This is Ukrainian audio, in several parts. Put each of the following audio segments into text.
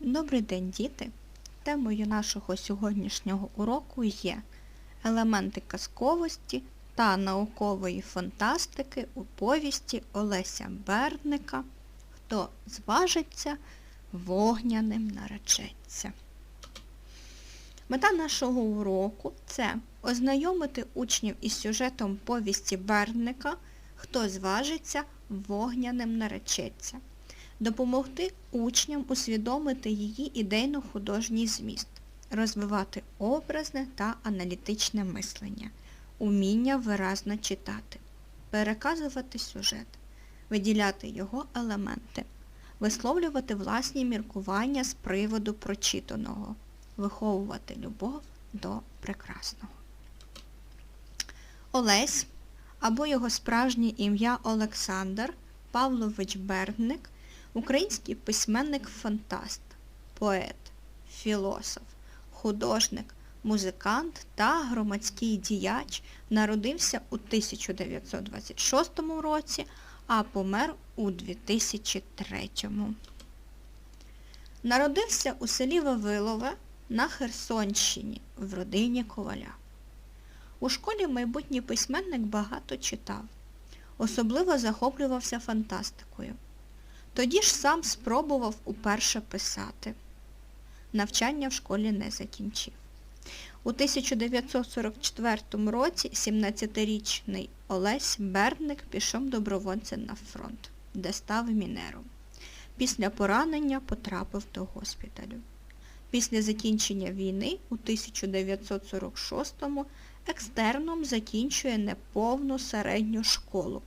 Добрий день, діти! Темою нашого сьогоднішнього уроку є елементи казковості та наукової фантастики у повісті Олеся Берника Хто зважиться, вогняним наречеться. Мета нашого уроку це ознайомити учнів із сюжетом повісті Берника Хто зважиться, вогняним наречеться допомогти учням усвідомити її ідейно-художній зміст, розвивати образне та аналітичне мислення, уміння виразно читати, переказувати сюжет, виділяти його елементи, висловлювати власні міркування з приводу прочитаного, виховувати любов до прекрасного. Олесь або його справжнє ім'я Олександр Павлович Бердник Український письменник-фантаст, поет, філософ, художник, музикант та громадський діяч народився у 1926 році, а помер у 2003. Народився у селі Вавилове на Херсонщині в родині Коваля. У школі майбутній письменник багато читав. Особливо захоплювався фантастикою. Тоді ж сам спробував уперше писати. Навчання в школі не закінчив. У 1944 році 17-річний Олесь Берник пішов добровольцем на фронт, де став мінером. Після поранення потрапив до госпіталю. Після закінчення війни у 1946-му екстерном закінчує неповну середню школу.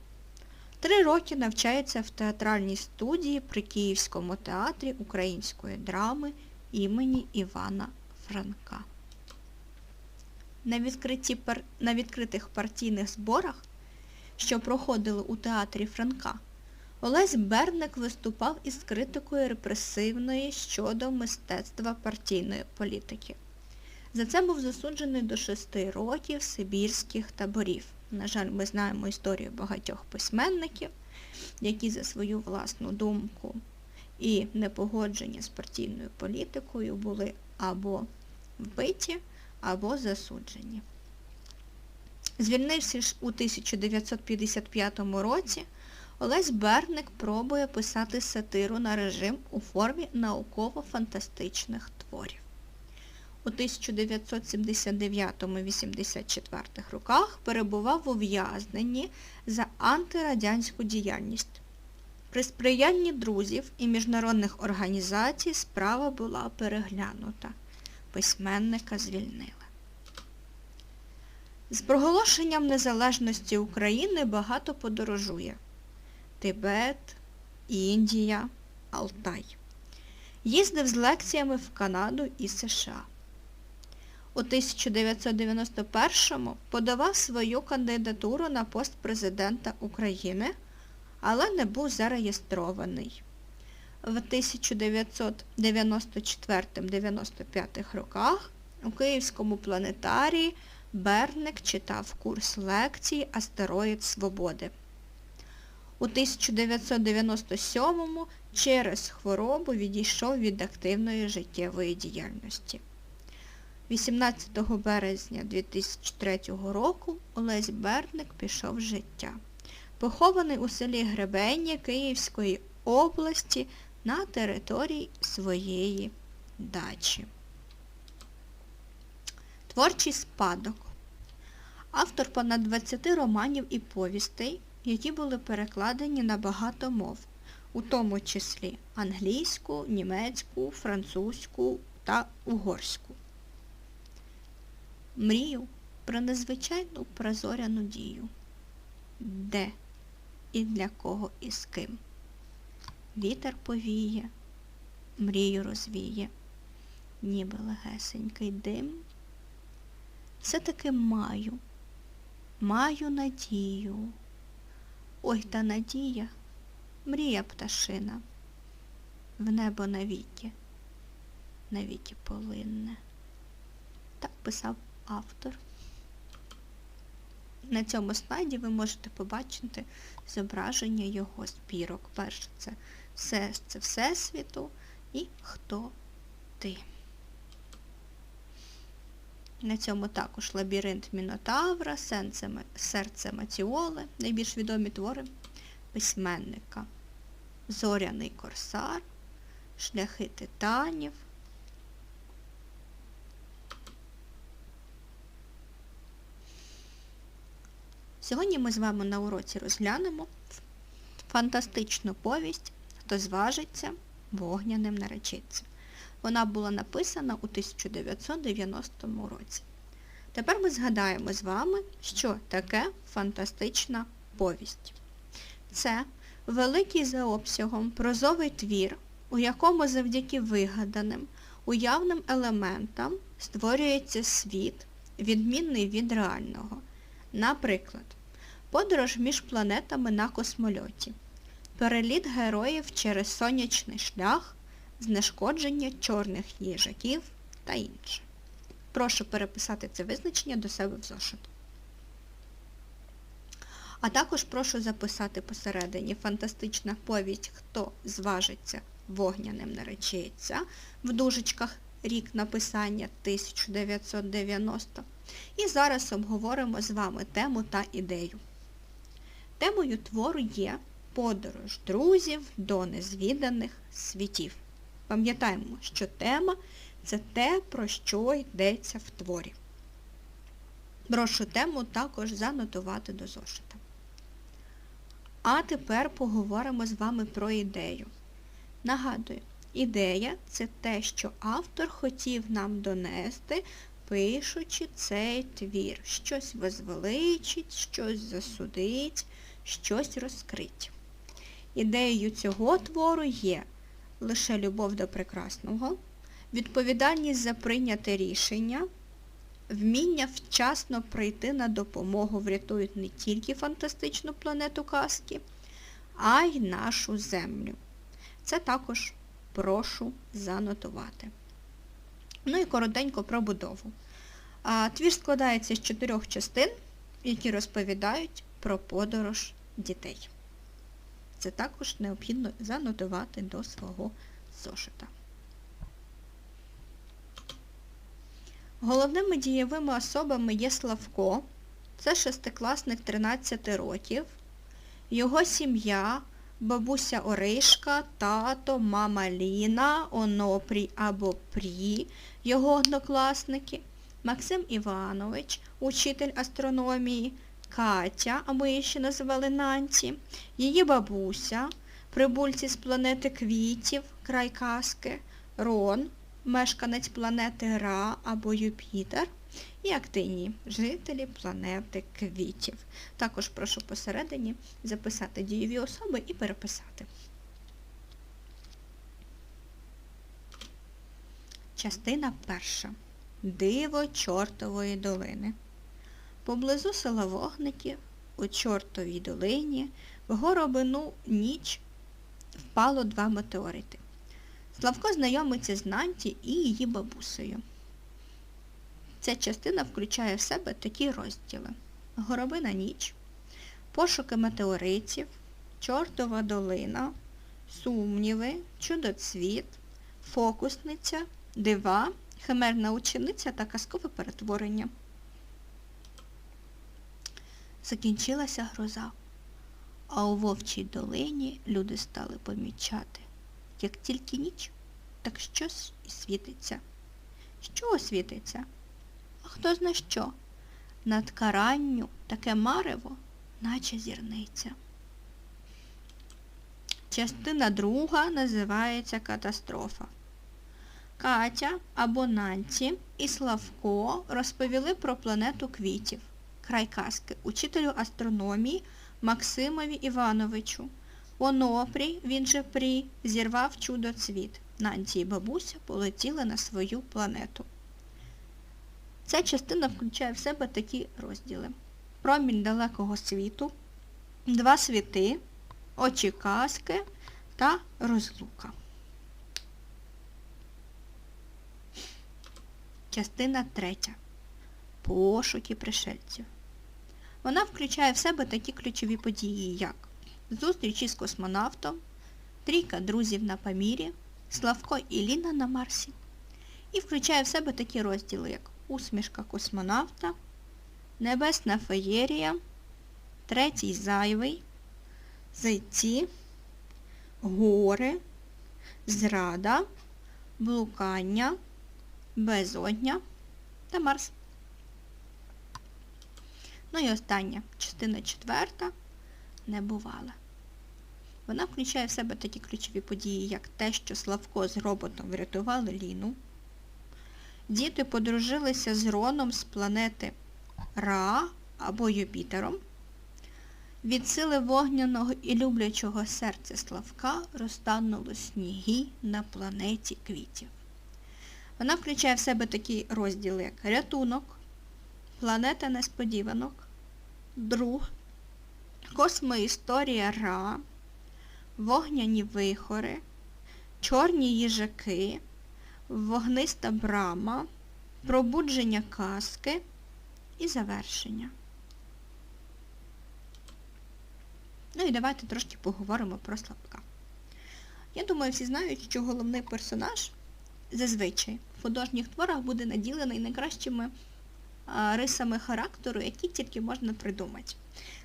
Три роки навчається в театральній студії при Київському театрі української драми імені Івана Франка. На, пар... на відкритих партійних зборах, що проходили у театрі Франка, Олесь Берник виступав із критикою репресивної щодо мистецтва партійної політики. За це був засуджений до шести років Сибірських таборів. На жаль, ми знаємо історію багатьох письменників, які за свою власну думку і непогодження з партійною політикою були або вбиті, або засуджені. Звільнившись у 1955 році, Олесь Берник пробує писати сатиру на режим у формі науково-фантастичних творів. У 1979-84 роках перебував в ув'язненні за антирадянську діяльність. При сприянні друзів і міжнародних організацій справа була переглянута. Письменника звільнили. З проголошенням незалежності України багато подорожує. Тибет, Індія, Алтай. Їздив з лекціями в Канаду і США. У 1991-му подавав свою кандидатуру на пост президента України, але не був зареєстрований. В 1994-95 роках у Київському планетарії Берник читав курс лекцій Астероїд Свободи. У 1997-му через хворобу відійшов від активної життєвої діяльності. 18 березня 2003 року Олесь Берник пішов з життя. Похований у селі Гребені Київської області на території своєї дачі. Творчий спадок. Автор понад 20 романів і повістей, які були перекладені на багато мов, у тому числі англійську, німецьку, французьку та угорську. Мрію про незвичайну прозоряну дію. Де і для кого і з ким. Вітер повіє, мрію розвіє, ніби легесенький дим. Все-таки маю, маю надію. Ой та надія, мрія пташина, в небо навіки, навіки полинне. Так писав автор. На цьому слайді ви можете побачити зображення його збірок. Перше це все, це Всесвіту, і хто ти. На цьому також лабіринт Мінотавра, серце Матіоли, найбільш відомі твори письменника. Зоряний корсар, шляхи титанів. Сьогодні ми з вами на уроці розглянемо фантастичну повість Хто зважиться вогняним наречиться. Вона була написана у 1990 році. Тепер ми згадаємо з вами, що таке фантастична повість. Це великий за обсягом прозовий твір, у якому завдяки вигаданим, уявним елементам створюється світ, відмінний від реального. Наприклад, подорож між планетами на космольоті, переліт героїв через сонячний шлях, знешкодження чорних їжаків та інше. Прошу переписати це визначення до себе в зошит. А також прошу записати посередині фантастична повість Хто зважиться вогняним наречається в дужечках рік написання 1990. І зараз обговоримо з вами тему та ідею. Темою твору є подорож друзів до незвіданих світів. Пам'ятаємо, що тема це те, про що йдеться в творі. Прошу тему також занотувати до зошита. А тепер поговоримо з вами про ідею. Нагадую, ідея це те, що автор хотів нам донести, пишучи цей твір. Щось возвеличить, щось засудить, щось розкрить. Ідеєю цього твору є лише любов до прекрасного, відповідальність за прийняте рішення, вміння вчасно прийти на допомогу врятують не тільки фантастичну планету казки, а й нашу землю. Це також прошу занотувати. Ну і коротенько про будову. Твір складається з чотирьох частин, які розповідають про подорож дітей. Це також необхідно занотувати до свого зошита. Головними дієвими особами є Славко, це шестикласник 13 років, його сім'я, бабуся Оришка, тато, мама Ліна, Онопрій або Прі, його однокласники, Максим Іванович, учитель астрономії, Катя, або її ще називали Нанці, її бабуся, прибульці з планети квітів, край казки, Рон, мешканець планети Ра або Юпітер і активні жителі планети квітів. Також прошу посередині записати дієві особи і переписати. Частина перша. Диво чортової долини. Поблизу села Вогників, у чортовій долині, в горобину ніч впало два метеорити. Славко знайомиться з Нанті і її бабусею. Ця частина включає в себе такі розділи. Горобина ніч, пошуки метеоритів, чортова долина, сумніви, чудоцвіт, фокусниця, дива, химерна учениця та казкове перетворення. Закінчилася гроза, а у вовчій долині люди стали помічати. Як тільки ніч, так щось і світиться. Що освітиться? А хто зна що? Над каранню таке марево, наче зірниця. Частина друга називається Катастрофа. Катя або Нанці і Славко розповіли про планету квітів край казки, учителю астрономії Максимові Івановичу. Онопрій, він же Прі, зірвав чудоцвіт. Нанці і бабуся полетіли на свою планету. Ця частина включає в себе такі розділи. Промінь далекого світу, два світи, очі казки та розлука. Частина третя. Пошуки пришельців. Вона включає в себе такі ключові події, як зустріч із космонавтом, трійка друзів на Памірі, Славко і Ліна на Марсі. І включає в себе такі розділи, як усмішка космонавта, Небесна феєрія, Третій зайвий, Зайці, Гори, Зрада, Блукання, Безодня та Марс. Ну і остання, частина четверта, небувала. Вона включає в себе такі ключові події, як те, що Славко з роботом врятували Ліну. Діти подружилися з Роном з планети Ра або Юпітером. Від сили вогняного і люблячого серця Славка розтануло сніги на планеті квітів. Вона включає в себе такі розділи, як рятунок, планета несподіванок, друг, космоісторія Ра, вогняні вихори, чорні їжаки, вогниста брама, пробудження казки. І завершення. Ну і давайте трошки поговоримо про Славка. Я думаю, всі знають, що головний персонаж зазвичай в художніх творах буде наділений найкращими рисами характеру, які тільки можна придумати.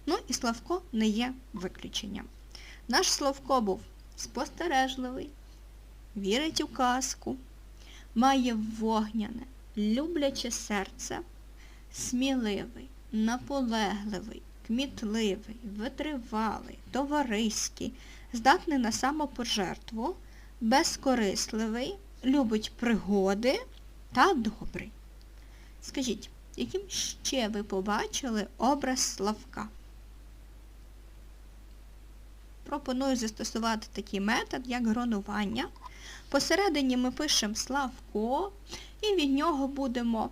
Ну і Славко не є виключенням. Наш Славко був спостережливий, вірить у казку, має вогняне, любляче серце, сміливий, наполегливий, кмітливий, витривалий, товариський, здатний на самопожертву, безкорисливий, любить пригоди та добрий. Скажіть, яким ще ви побачили образ Славка? Пропоную застосувати такий метод, як гронування. Посередині ми пишемо Славко і від нього будемо,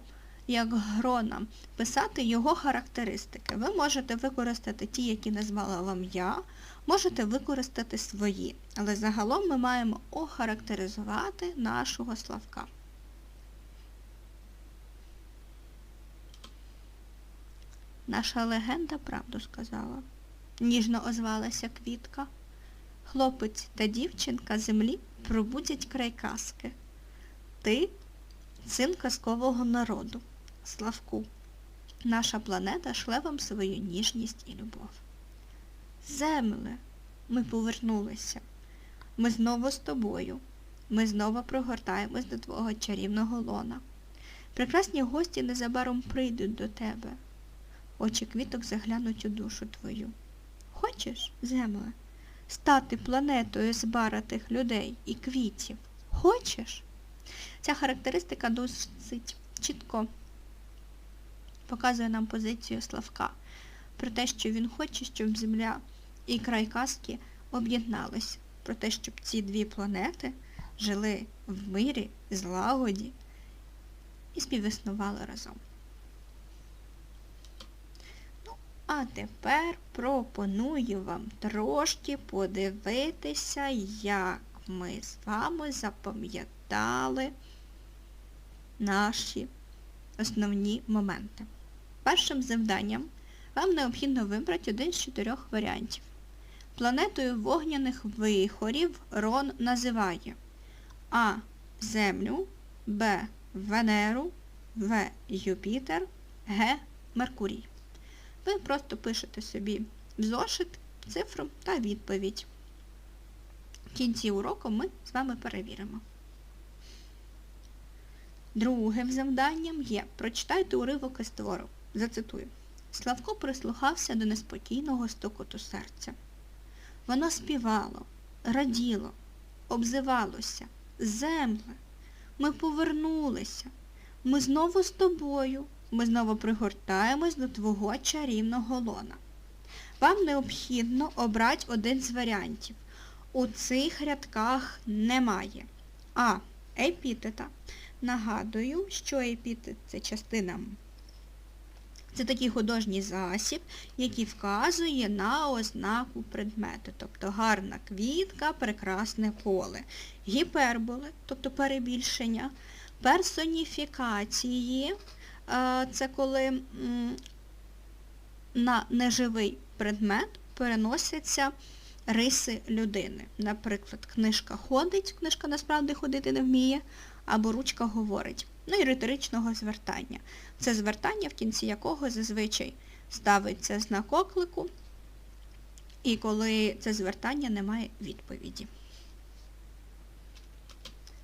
як грона, писати його характеристики. Ви можете використати ті, які назвала вам я, можете використати свої. Але загалом ми маємо охарактеризувати нашого Славка. Наша легенда правду сказала. Ніжно озвалася квітка. Хлопець та дівчинка землі пробудять край казки. Ти син казкового народу, Славку. Наша планета шле вам свою ніжність і любов. Земле, ми повернулися. Ми знову з тобою. Ми знову пригортаємось до твого чарівного лона. Прекрасні гості незабаром прийдуть до тебе. Очі квіток заглянуть у душу твою. Хочеш, земле, стати планетою збаратих людей і квітів? Хочеш? Ця характеристика досить чітко показує нам позицію Славка про те, що він хоче, щоб Земля і край казки об'єдналися, про те, щоб ці дві планети жили в мирі, злагоді і співіснували разом. А тепер пропоную вам трошки подивитися, як ми з вами запам'ятали наші основні моменти. Першим завданням вам необхідно вибрати один з чотирьох варіантів. Планетою вогняних вихорів Рон називає А. Землю, Б. Венеру, В. Юпітер, Г. Меркурій. Ви просто пишете собі в зошит, цифру та відповідь. В кінці уроку ми з вами перевіримо. Другим завданням є прочитайте уривок із твору. Зацитую. Славко прислухався до неспокійного стукоту серця. Воно співало, раділо, обзивалося. Земле, ми повернулися. Ми знову з тобою. Ми знову пригортаємось до твого чарівного лона. Вам необхідно обрати один з варіантів. У цих рядках немає. А. Епітета. Нагадую, що епітет це частина. Це такий художній засіб, який вказує на ознаку предмету. Тобто гарна квітка, прекрасне поле. Гіперболи, тобто перебільшення, персоніфікації. Це коли на неживий предмет переносяться риси людини. Наприклад, книжка ходить, книжка насправді ходити не вміє, або ручка говорить. Ну і риторичного звертання. Це звертання, в кінці якого зазвичай ставиться знак оклику, і коли це звертання не має відповіді.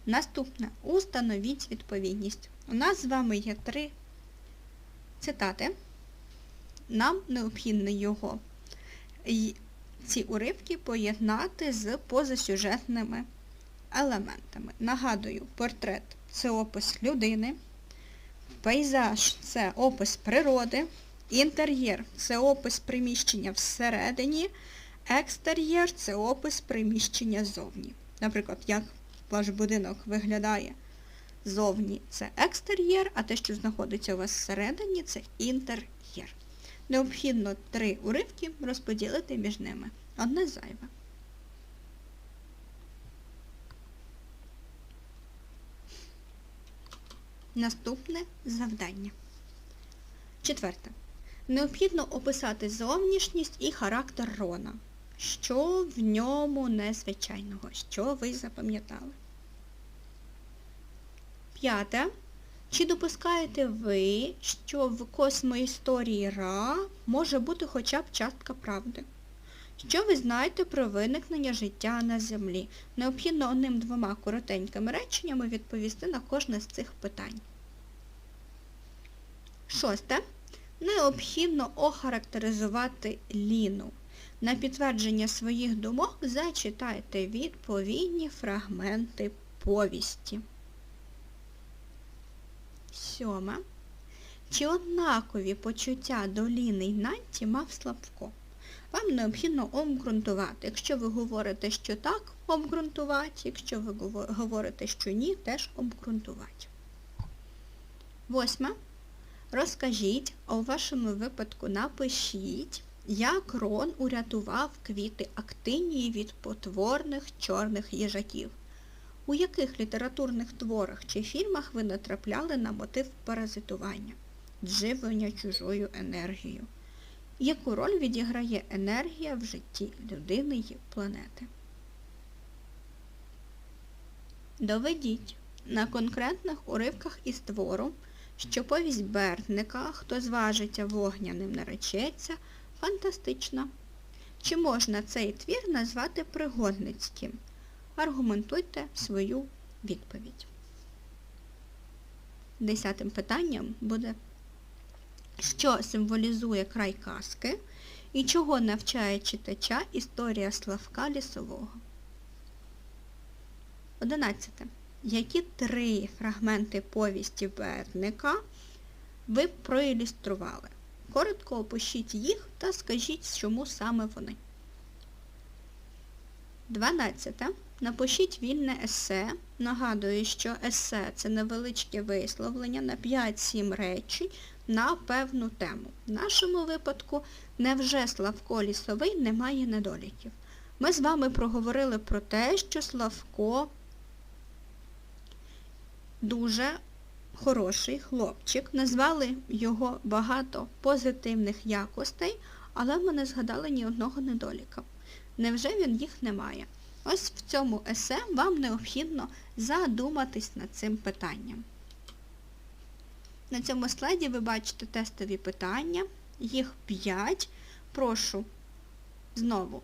Наступне. Установіть відповідність. У нас з вами є три цитати. Нам необхідно його ці уривки поєднати з позасюжетними елементами. Нагадую, портрет це опис людини, пейзаж це опис природи, інтер'єр це опис приміщення всередині, екстер'єр це опис приміщення зовні. Наприклад, як ваш будинок виглядає зовні, це екстер'єр, а те, що знаходиться у вас всередині, це інтер'єр. Необхідно три уривки розподілити між ними. Одне зайве. Наступне завдання. Четверте. Необхідно описати зовнішність і характер Рона. Що в ньому незвичайного? Що ви запам'ятали? П'яте. Чи допускаєте ви, що в космоісторії Ра може бути хоча б частка правди? Що ви знаєте про виникнення життя на Землі? Необхідно одним двома коротенькими реченнями відповісти на кожне з цих питань. Шосте. Необхідно охарактеризувати Ліну. На підтвердження своїх думок зачитайте відповідні фрагменти повісті. Сьоме. Чи однакові почуття до Ліни й Нанті мав Славко? Вам необхідно обґрунтувати. Якщо ви говорите, що так, обґрунтувати, якщо ви говорите, що ні, теж обґрунтувати. Восьме. Розкажіть, а у вашому випадку напишіть, як Рон урятував квіти актинії від потворних чорних їжаків. У яких літературних творах чи фільмах ви натрапляли на мотив паразитування, дживлення чужою енергією? Яку роль відіграє енергія в житті людини і планети? Доведіть на конкретних уривках із твору, що повість Бердника «Хто зважиться вогняним наречеться» фантастична. Чи можна цей твір назвати пригодницьким? Аргументуйте свою відповідь. Десятим питанням буде, що символізує край казки і чого навчає читача історія Славка Лісового. Одинадцяте. Які три фрагменти повісті Берника ви проілюстрували? Коротко опишіть їх та скажіть, чому саме вони. 12. Напишіть вільне есе. Нагадую, що есе це невеличке висловлення на 5-7 речень на певну тему. В нашому випадку невже Славко Лісовий не має недоліків. Ми з вами проговорили про те, що Славко дуже хороший хлопчик. Назвали його багато позитивних якостей, але ми не згадали ні одного недоліка. Невже він їх не має? Ось в цьому есе вам необхідно задуматись над цим питанням. На цьому слайді ви бачите тестові питання, їх 5. Прошу знову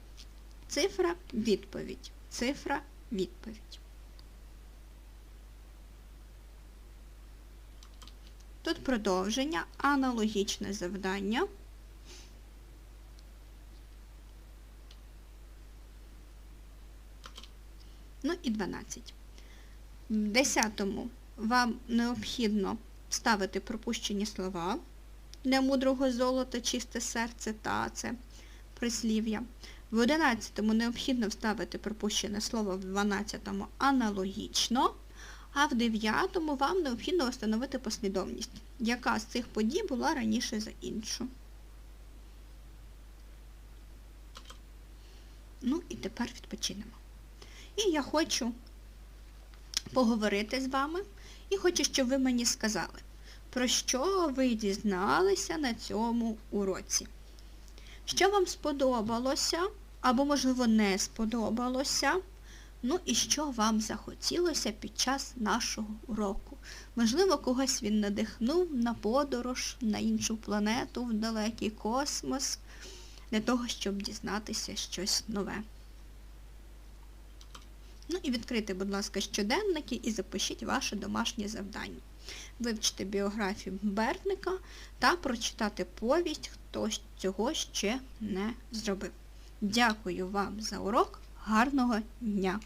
цифра, відповідь, цифра, відповідь. Тут продовження, аналогічне завдання. Ну і 12. В 10 вам необхідно ставити пропущені слова для мудрого золота, чисте серце та це прислів'я. В 11 необхідно вставити пропущене слово, в 12 аналогічно. А в дев'ятому вам необхідно встановити послідовність, яка з цих подій була раніше за іншу. Ну і тепер відпочинемо. І я хочу поговорити з вами і хочу, щоб ви мені сказали, про що ви дізналися на цьому уроці. Що вам сподобалося, або, можливо, не сподобалося. Ну і що вам захотілося під час нашого уроку? Можливо, когось він надихнув на подорож, на іншу планету, в далекий космос, для того, щоб дізнатися щось нове. Ну і відкрийте, будь ласка, щоденники і запишіть ваше домашнє завдання. Вивчити біографію Бердника та прочитати повість, хто цього ще не зробив. Дякую вам за урок. Гарного дня!